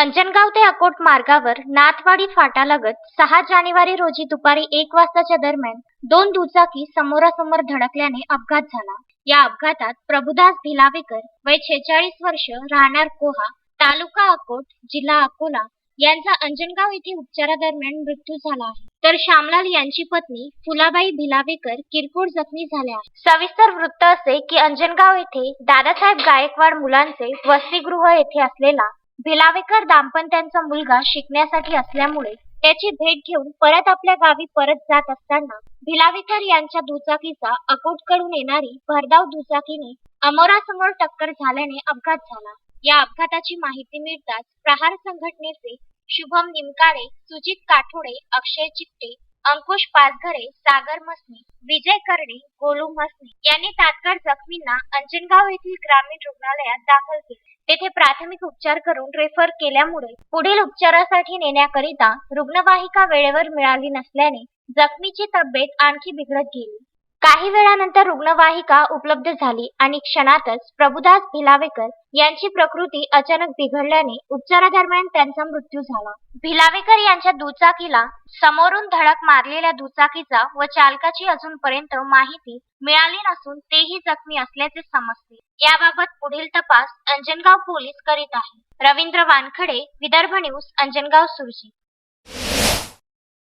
अंजनगाव ते अकोट मार्गावर नाथवाडी फाटालगत सहा जानेवारी रोजी दुपारी एक वाजताच्या दरम्यान दोन दुचाकी समोरासमोर धडकल्याने अपघात झाला. या अपघातात प्रभुदास भिलावेकर वय छेचाळीस वर्ष राहणार कोहा तालुका अकोट जिल्हा अकोला यांचा अंजनगाव येथे उपचारादरम्यान मृत्यू झाला आहे. तर श्यामलाल यांची पत्नी फुलाबाई भिलावेकर किरकोळ जखमी झाल्या सविस्तर वृत्त असे की अंजनगाव येथे दादासाहेब गायकवाड मुलांचे वसतिगृह येथे असलेला भिलावेकर दाम्पत्यांचा मुलगा शिकण्यासाठी असल्यामुळे त्याची भेट घेऊन परत आपल्या गावी परत जात असताना भिलावेकर यांच्या दुचाकीचा अकोटकडून येणारी भरधाव दुचाकीने अमोरासमोर टक्कर झाल्याने अपघात झाला. या अपघाताची माहिती मिळताच प्रहार संघटनेचे शुभम निमकाळे सुजित काठोडे अक्षय चिकटे अंकुश पाचघरे सागर मसने विजय कर्णे गोलू मसने यांनी तात्काळ जखमींना अंजनगाव येथील ग्रामीण रुग्णालयात दाखल केले. तेथे प्राथमिक उपचार करून रेफर केल्यामुळे पुढील उपचारासाठी नेण्याकरिता रुग्णवाहिका वेळेवर मिळाली नसल्याने जखमीची तब्येत आणखी बिघडत गेली. काही वेळानंतर रुग्णवाहिका उपलब्ध झाली आणि क्षणातच प्रभुदास भिलावेकर यांची प्रकृती अचानक बिघडल्याने उपचारादरम्यान त्यांचा मृत्यू झाला. भिलावेकर यांच्या दुचाकीला समोरून धडक मारलेल्या दुचाकीचा व चालकाची अजूनपर्यंत माहिती मिळाली नसून तेही जखमी असल्याचे समजते. याबाबत पुढील तपास अंजनगाव पोलीस करीत आहे. रवींद्र वानखडे विदर्भ न्यूज अंजनगाव सुरजी.